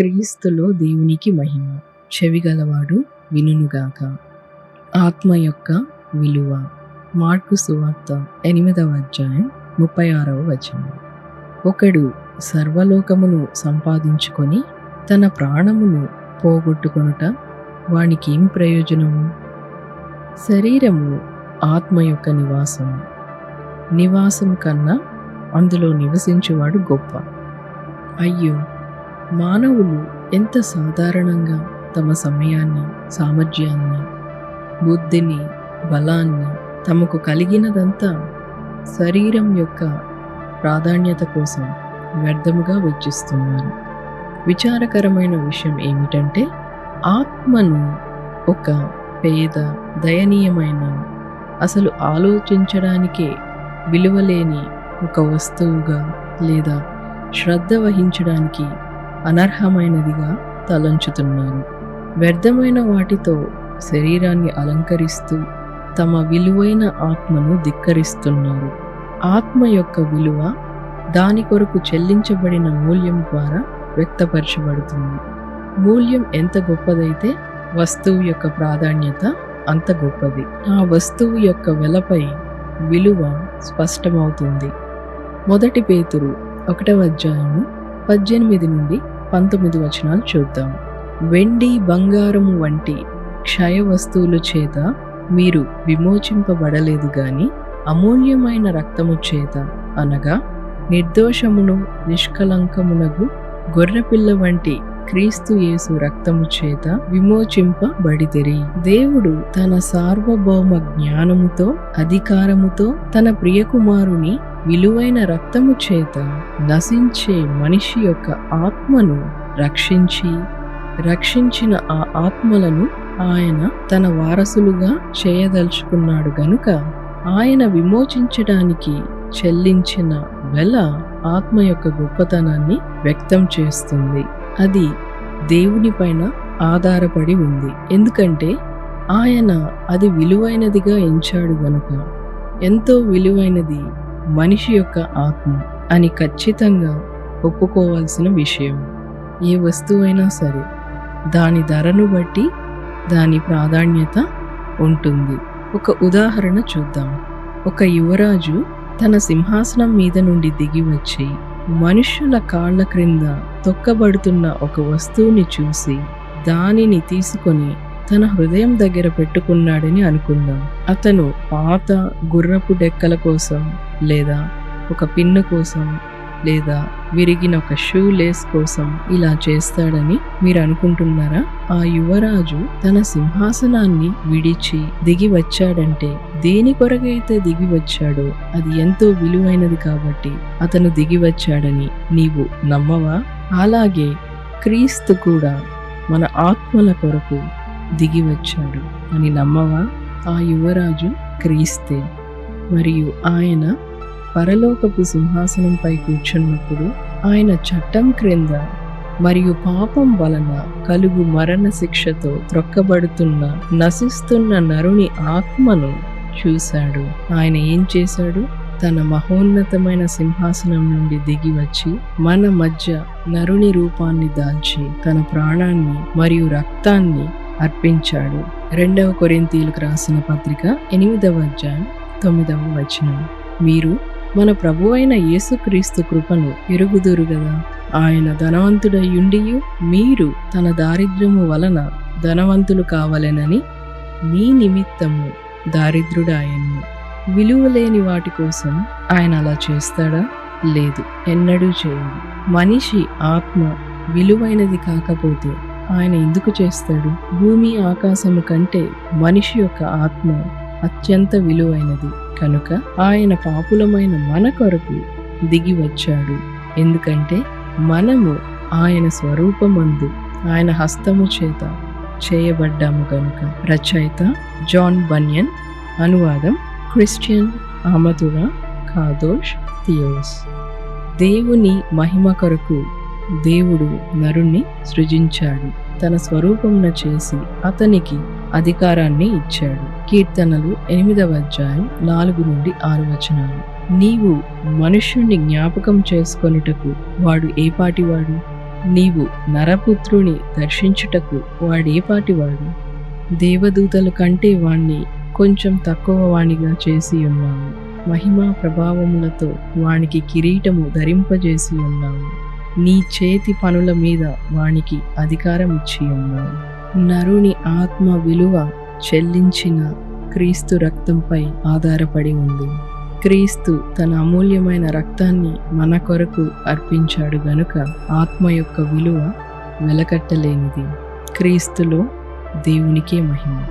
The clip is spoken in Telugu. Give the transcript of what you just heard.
క్రీస్తులో దేవునికి మహిమ. చెవిగలవాడు వినుగాక ఆత్మ యొక్క విలువ. మార్కు సువార్త ఎనిమిదవ అధ్యాయం ముప్పై ఆరవ వచనం. ఒకడు సర్వలోకమును సంపాదించుకొని తన ప్రాణమును పోగొట్టుకొనుట వానికేం ప్రయోజనము? శరీరము ఆత్మ యొక్క నివాసం నివాసం కన్నా అందులో నివసించేవాడు గొప్ప. అయ్యో మానవులు ఎంత సాధారణంగా తమ సమయాన్ని సామర్థ్యాన్ని బుద్ధిని బలాన్ని తమకు కలిగినదంతా శరీరం యొక్క ప్రాధాన్యత కోసం వ్యర్థముగా వెచ్చిస్తున్నారు. విచారకరమైన విషయం ఏమిటంటే ఆత్మను ఒక పేద దయనీయమైన అసలు ఆలోచించడానికే విలువలేని ఒక వస్తువుగా లేదా శ్రద్ధ వహించడానికి అనర్హమైనదిగా తలంచుతున్నారు వ్యర్థమైన వాటితో శరీరాన్ని అలంకరిస్తూ తమ విలువైన ఆత్మను ధిక్కరిస్తున్నారు. ఆత్మ యొక్క విలువ దాని కొరకు చెల్లించబడిన మూల్యం ద్వారా వ్యక్తపరచబడుతుంది. మూల్యం ఎంత గొప్పదైతే వస్తువు యొక్క ప్రాధాన్యత అంత గొప్పది. ఆ వస్తువు యొక్క వెలపై విలువ స్పష్టమవుతుంది. మొదటి పేతురు ఒకటవ అధ్యాయము పద్దెనిమిది నుండి పంతొమ్మిది వచనాలు చూద్దాం. వెండి బంగారము వంటి క్షయ వస్తువుల చేత మీరు విమోచింపబడలేదు గాని అమూల్యమైన రక్తము చేత అనగా నిర్దోషమును నిష్కలంకమునగు గొర్రెపిల్ల వంటి క్రీస్తు యేసు రక్తము చేత విమోచింపబడితిరి. దేవుడు తన సార్వభౌమ జ్ఞానముతో అధికారముతో తన ప్రియకుమారుని విలువైన రక్తము చేత నశించే మనిషి యొక్క ఆత్మను రక్షించి రక్షించిన ఆ ఆత్మలను ఆయన తన వారసులుగా చేయదలుచుకున్నాడు గనుక ఆయన విమోచించడానికి చెల్లించిన వెల ఆత్మ యొక్క గొప్పతనాన్ని వ్యక్తం చేస్తుంది. అది దేవునిపైన ఆధారపడి ఉంది. ఎందుకంటే ఆయన అది విలువైనదిగా ఎంచాడు గనుక ఎంతో విలువైనది మనిషి యొక్క ఆత్మ అని ఖచ్చితంగా ఒప్పుకోవాల్సిన విషయం. ఏ వస్తువైనా సరే దాని ధరను బట్టి దాని ప్రాధాన్యత ఉంటుంది. ఒక ఉదాహరణ చూద్దాం. ఒక యువరాజు తన సింహాసనం మీద నుండి దిగి వచ్చి మనుష్యుల కాళ్ళ క్రింద తొక్కబడుతున్న ఒక వస్తువుని చూసి దానిని తీసుకొని తన హృదయం దగ్గర పెట్టుకున్నాడని అనుకుందాం. అతను పాత గుర్రపు డెక్కల కోసం లేదా ఒక పిన్ను కోసం లేదా విరిగిన ఒక షూ లేస్ కోసం ఇలా చేస్తాడని మీరు అనుకుంటున్నారా? ఆ యువరాజు తన సింహాసనాన్ని విడిచి దిగి వచ్చాడంటే దేని కొరకైతే దిగి వచ్చాడో అది ఎంతో విలువైనది కాబట్టి అతను దిగి వచ్చాడని నీవు నమ్మవా? అలాగే క్రీస్తు కూడా మన ఆత్మల కొరకు దిగి వచ్చాడు అని నమ్మవా? ఆ యువరాజు క్రీస్తే మరియు ఆయన పరలోకపు సింహాసనంపై కూర్చున్నప్పుడు ఆయన చట్టం క్రింద మరియు పాపం వలన కలుగు మరణ శిక్షతో త్రొక్కబడుతున్న నశిస్తున్న నరుని ఆత్మను చూశాడు. ఆయన ఏం చేశాడు? తన మహోన్నతమైన సింహాసనం నుండి దిగి వచ్చి మన మధ్య నరుని రూపాన్ని దాల్చి తన ప్రాణాన్ని మరియు రక్తాన్ని అర్పించాడు. రెండవ కొరింతీలకు రాసిన పత్రిక ఎనిమిదవ అధ్యాయం తొమ్మిదవ వచనం. మీరు మన ప్రభువైన యేసుక్రీస్తు కృపను ఎరుగుదురు గదా. ఆయన ధనవంతుడయ్యుండియు మీరు తన దారిద్ర్యము వలన ధనవంతులు కావలెనని మీ నిమిత్తము దారిద్రుడాయను. విలువ లేని వాటి కోసం ఆయన అలా చేస్తాడా? లేదు ఎన్నడూ చేయడు. మనిషి ఆత్మ విలువైనది కాకపోతే ఆయన ఎందుకు చేస్తాడు? భూమి ఆకాశము కంటే మనిషి యొక్క ఆత్మ అత్యంత విలువైనది. కనుక ఆయన పాపులమైన మన కొరకు దిగి వచ్చాడు. ఎందుకంటే మనము ఆయన స్వరూపమందు ఆయన హస్తము చేత చేయబడ్డాము కనుక రచయిత జాన్ బన్యన్. అనువాదం క్రిస్టియన్ అమతురా కాదోష్ థియోస్ దేవుని మహిమ కొరకు దేవుడు నరుణ్ణి సృజించాడు. తన స్వరూపమున చేసి అతనికి అధికారాన్ని ఇచ్చాడు. కీర్తనలు ఎనిమిదవ అధ్యాయం నాలుగు నుండి ఆరు వచనాలు. నీవు మనుష్యుణ్ణి జ్ఞాపకం చేసుకొనుటకు వాడు ఏపాటివాడు నీవు నరపుత్రుని దర్శించుటకు వాడేపాటివాడు దేవదూతల కంటే వాణ్ణి కొంచెం తక్కువ వాణిగా చేసి ఉన్నాము మహిమా ప్రభావములతో వానికి కిరీటము ధరింపజేసి ఉన్నాము నీ చేతి పనుల మీద వానికి అధికారం ఇచ్చి ఉన్నావు నరుని ఆత్మ విలువ చెల్లించిన క్రీస్తు రక్తంపై ఆధారపడి ఉంది. క్రీస్తు తన అమూల్యమైన రక్తాన్ని మన కొరకు అర్పించాడు గనుక ఆత్మ యొక్క విలువ వెలకట్టలేనిది. క్రీస్తులో దేవునికే మహిమ.